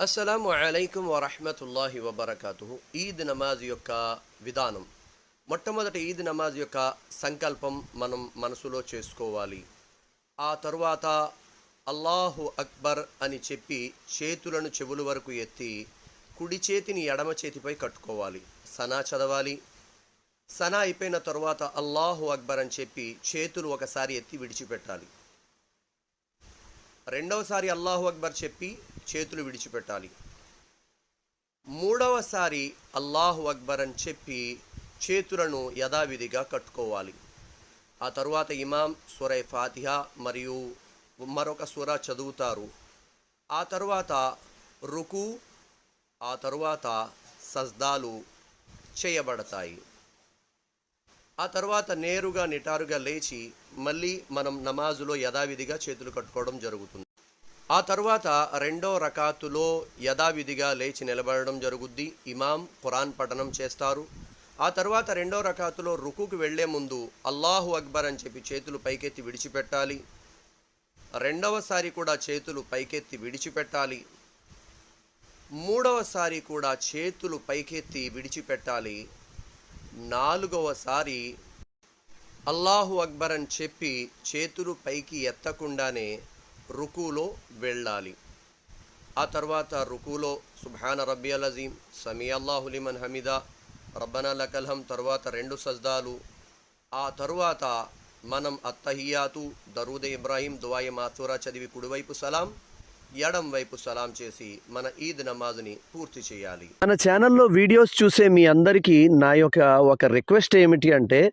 అస్సలం అలైకుం వరహమతుల్లాహి వబర్కాతు ఈద్ నమాజ్ యొక్క విధానం మొట్టమొదటి ఈద్ నమాజ్ యొక్క సంకల్పం మనం మనసులో చేసుకోవాలి ఆ తరువాత అల్లాహు అక్బర్ అని చెప్పి చేతులను చెవుల వరకు ఎత్తి కుడి చేతిని ఎడమ చేతిపై కట్టుకోవాలి సనా చదవాలి సనా అయిపోయిన తరువాత అల్లాహు అక్బర్ అని చెప్పి చేతులు ఒకసారి ఎత్తి విడిచిపెట్టాలి రెండవసారి అల్లాహు అక్బర్ చెప్పి చేతులు విడిచిపెట్టాలి. మూడవసారి అల్లాహు అక్బర్ అని చెప్పి చేతులను యథావిధిగా కట్టుకోవాలి. ఆ తరువాత ఇమాం సురై ఫాతిహా మరియు మరొక సుర చదువుతారు. ఆ తరువాత రుకు ఆ తరువాత సజ్దాలు చేయబడతాయి. ఆ తర్వాత నేరుగా నిటారుగా లేచి మళ్ళీ మనం నమాజులో యథావిధిగా చేతులు కట్టుకోవడం జరుగుతుంది. ఆ తర్వాత రెండో రకాతులో యథావిధిగా లేచి నిలబడడం జరుగుద్ది. ఇమాం ఖురాన్ పఠనం చేస్తారు. ఆ తర్వాత రెండో రకాతులో రుకుకు వెళ్ళే ముందు అల్లాహు అక్బర్ అని చెప్పి చేతులు పైకెత్తి విడిచిపెట్టాలి. రెండవసారి కూడా చేతులు పైకెత్తి విడిచిపెట్టాలి. మూడవసారి కూడా చేతులు పైకెత్తి విడిచిపెట్టాలి. నాలుగవసారి అల్లాహు అక్బర్ అని చెప్పి చేతులు పైకి ఎత్తకుండానే రుకులో వెళ్ళాలి. ఆ తర్వాత రుకులో సుబ్హాన రబ్బి అల్ అజీం సమీ అల్లాహులిమన్ హమీదా రబ్బనా లకల్హం తర్వాత రెండు సజ్దాలు. ఆ తరువాత మనం అత్తహియాతు దరూద్ ఇబ్రాహీం దువాయి మాసూరా చదివి కుడివైపు సలాం ఎడం వైపు సలాం చేసి మన ఈద్ నమాజ్ని పూర్తి చేయాలి. మన ఛానల్లో వీడియోస్ చూసే మీ అందరికీ నా యొక్క ఒక రిక్వెస్ట్ ఏమిటి అంటే